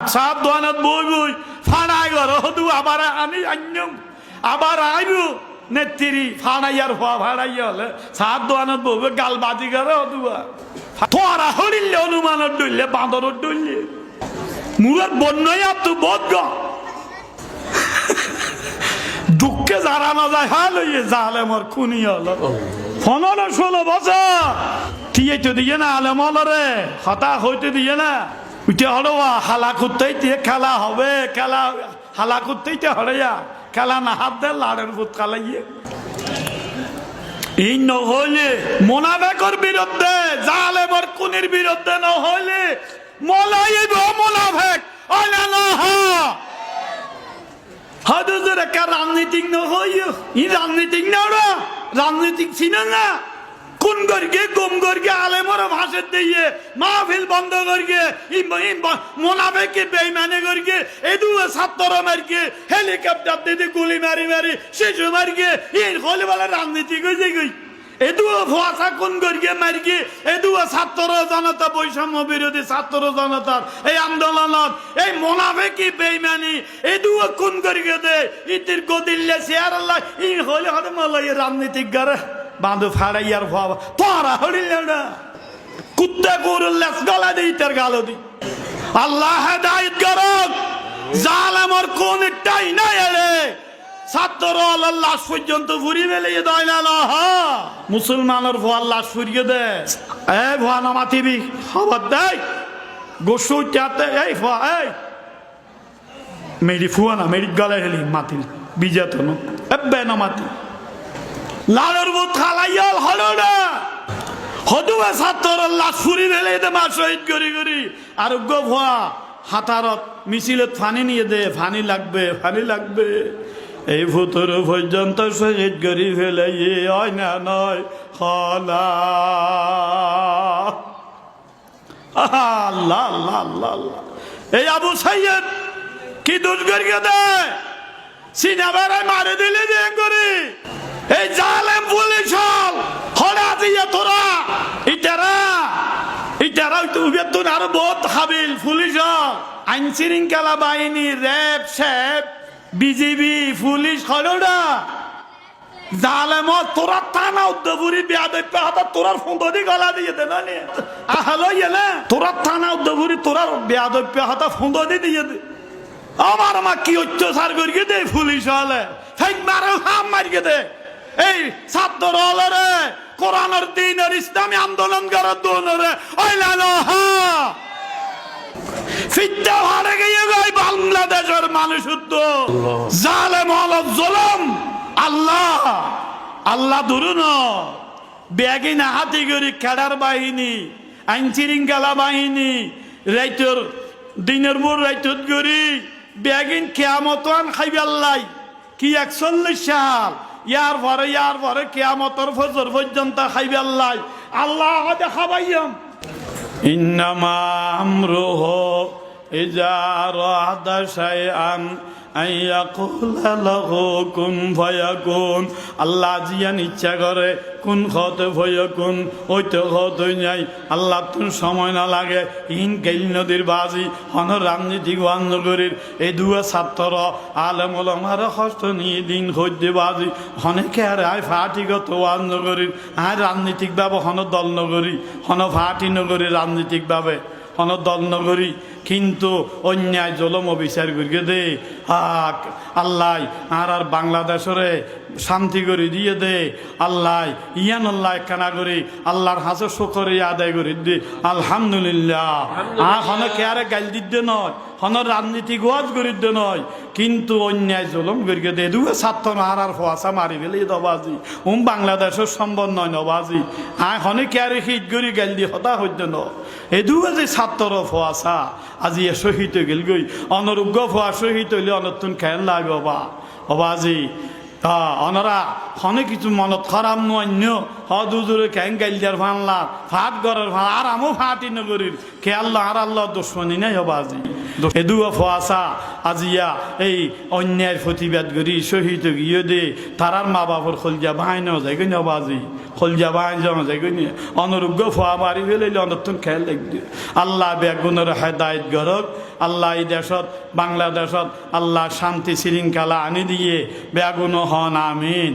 সাত দোয়ানত বই বই ফাড়াই ঘর হদু আবার আনি আন্যম আবার আইরু নেত্রি ফাড়াইয়ার হওয়া ফাড়াইয়া হলে সাত দোয়ানত বইবে গাল বাজি ঘরে হদুয়া তোরা হরিলে অনুমানত ডইলে বাঁদরত ডইলে মুরত বন্যই আর তু বোধ গ। দুঃখে যারা না যায় হাল হইয়ে জালে মোর খুনি হলো পনেরো ষোলো বছর ঠিক তো দিয়ে না আলে মলরে হতা হইতে দিয়ে না। উঠে হড়োয়া হালা করতেই দিয়ে খেলা হবে, খেলা, হালা করতেই তো হড়েয়া খেলা না হাত দে লাড়ের ভূত খালাইয়ে। মোনাফেকর বিরুদ্ধে, জালেমর কুনির বিরুদ্ধে নহলে মলাইব রাজনীতিক ই না রাজনীতিক ছিল না? কোন গর্গে গুম গর্গে আলেমর ভাষে দিয়ে মাহফিল বন্ধ গর্গে মোনাফেকে বেইমানে গর্গে এদু ছাত্র মারকে, হেলিকপ্টার দিদি গুলি মারি মারি, শিশু মারকে, ইন হলে বলে রাজনীতি গই গই এদু ভুয়াশা কোন গর্গে মারকে এদু ছাত্র জনতা বৈষম্য বিরোধী ছাত্র জনতার এই আন্দোলনত, এই মোনাফেকি বেইমানি এদু কোন গর্গে দে, ইতির গদিল্লে শেয়ার আল্লাহ ইন হলে হতে মলাই রাজনীতিক গারে। বাঁধু ফাড়াইয়ার ভাবা, তোরা হরিল না। কুত্তা গরুর লেস গলা দিই, তার গালো দি আল্লাহ হেদায়ত করক। জালেমর কোন টাই না এলে। ছাত্র আল্লাহ পর্যন্ত ঘুরি মেলে দয় না মুসলমানের ভুয়ার লাশ ফুরিয়ে দে। এ ভুয়া নামাতিবি খবর দেয় গোসু চাতে, এই ভুয়া, এই। মেরি ফুয়া না, মেরি গলে হেলি, মাতিল, বিজাতন। এব্বে না মাতি লালের বুত খালাইয়াল হলো না। হদুয়া ছাত্র লাশ ফুরি ফেলে দে মা শহীদ করি করি আর গো ভুয়া, হাতারত মিছিলত ফানি নিয়ে দে, ফানি লাগবে ফানি লাগবে। এই ভূতর পর্যন্ত শহীদ করি ফেলে হয় না নয় হলা আল্লাহ আল্লাহ আল্লাহ আল্লাহ। এই আবু সাইয়দ কি দোষ করিয়ে দেয় সিনেমারে মারে দিলে যে করি এই জালেম পুলিশ হল হরা দিয়ে তোরা, ইটারা ইটারা তুই আরও বহুত হাবিল পুলিশ হল। আইন শৃঙ্খলা বাহিনী, র্যাব, স্যাব, বিজিবি পুলিশ হলরা জালেম তোরা টানা উদ্যপুরি বেয়াদব্য হাতা তোরার ফুন্দদি গলা দিয়ে দে না আহালো না। তোরা টানা উদ্যপুরি তোরার বেয়াদব্য হাতা ফুন্দদি দিয়ে দে। আমার মা কি অত্যাচার করিয়ে দে পুলিশ হলে। ফেক মারে, হাম মারিয়ে দে। এই ছাত্র হলে রে কোরআনের দিনের ইসলামী আন্দোলন করার দোনরে ওইলানো হা। ফিদ্দা হারে গিয়ে গই বাংলাদেশের মানুষ তো জালেম জলম। আল্লাহ আল্লাহ ধরুন। ব্যাগি না হাতি করি খেড়ার বাহিনী, আইন শৃঙ্খলা বাহিনী, রাইতর দিনের পর রাইতর করি ব্যাগিন কেয়ামতান খাইবে আল্লাহ। কি একচল্লিশ সাল ইয়ার ভরে ইয়ার ভরে কেয়ামতর ফজর পর্যন্ত খাইবে আল্লাহ। আল্লাহ দেখাবাইম ইন্নামা আমরুহ إذا أراد شيئا أن يقول له كن فيكون আল্লাহ জিয়ান ইচ্ছা করে কোন খত ফয়কুন ওইতে খত নাই আল্লাহ তোর সময় না লাগে ইন গেল নদীর বাজি হন রাজনীতিক বান্ধবীর এই দুয়া ছাত্র আলম ওলমার হস্ত নিয়ে দিন হইতে বাজি হনেকে আর আয় ফাটিগত বান্ধবীর আর রাজনীতিক ভাবে হন দল নগরী হন ফাটি নগরী রাজনীতিক ভাবে হন দল নগরী কিন্তু অন্যায় জলম বিচার করিয়ে দে হাক আল্লাহ আর আর বাংলাদেশরে শান্তি করে দিয়ে দে। আল্লাহ ইয়ান আল্লাহ কানা করি আল্লাহর হাসে শুকরে আদায় করে দে। আলহামদুলিল্লাহ। আ হন কেয়ারে গাইল দিতে নয় হন রাজনীতি গোয়াজ করি দে নয় কিন্তু অন্যায় জলম করিয়ে দে। দুয়ে ছাত্র হারার ফোয়াশা মারি ফেলে দবাজি উম বাংলাদেশের সম্ভব নয় নবাজি। আয় হনে কেয়ারে শীত করি গাইল দি হতা হইতে ন এদুয়ে যে ছাত্র ফোয়াশা আজি এ শহীদ গেল গই। অনরুগ্য ফোয়া শহীদ হইলে অনতুন খেয়াল নাই বাবা। আজি অনরা হনে কিছু মনত খারাপ নন্য। হদুজুরে ক্যাং গাইলিয়ার ফানলা ফাট গরের ফান আর আমও ফাটি নগরীর কে আল্লাহ, আর আল্লাহ দুশ্মনী নাই হবা আজি এদুয়া ফোয়াশা আজিয়া, এই অন্যায়ের প্রতিবাদ করি, শহীদ গিয়ে দে, তারার মা বাপর খলজা বাহাই নেওয়া যায় গই বাজি। খলজা বাহাই যাওয়া যায় গই অনুরোগ্য ফোয়া বাড়ি ফেলে অনর্থন খেয়াল লাগবে। আল্লাহ বেগুনের হেদায়ত গরক আল্লাহ এই দেশত, বাংলাদেশত আল্লাহ শান্তি, শৃঙ্খলা আনি দিয়ে বেগুন হন, আমিন।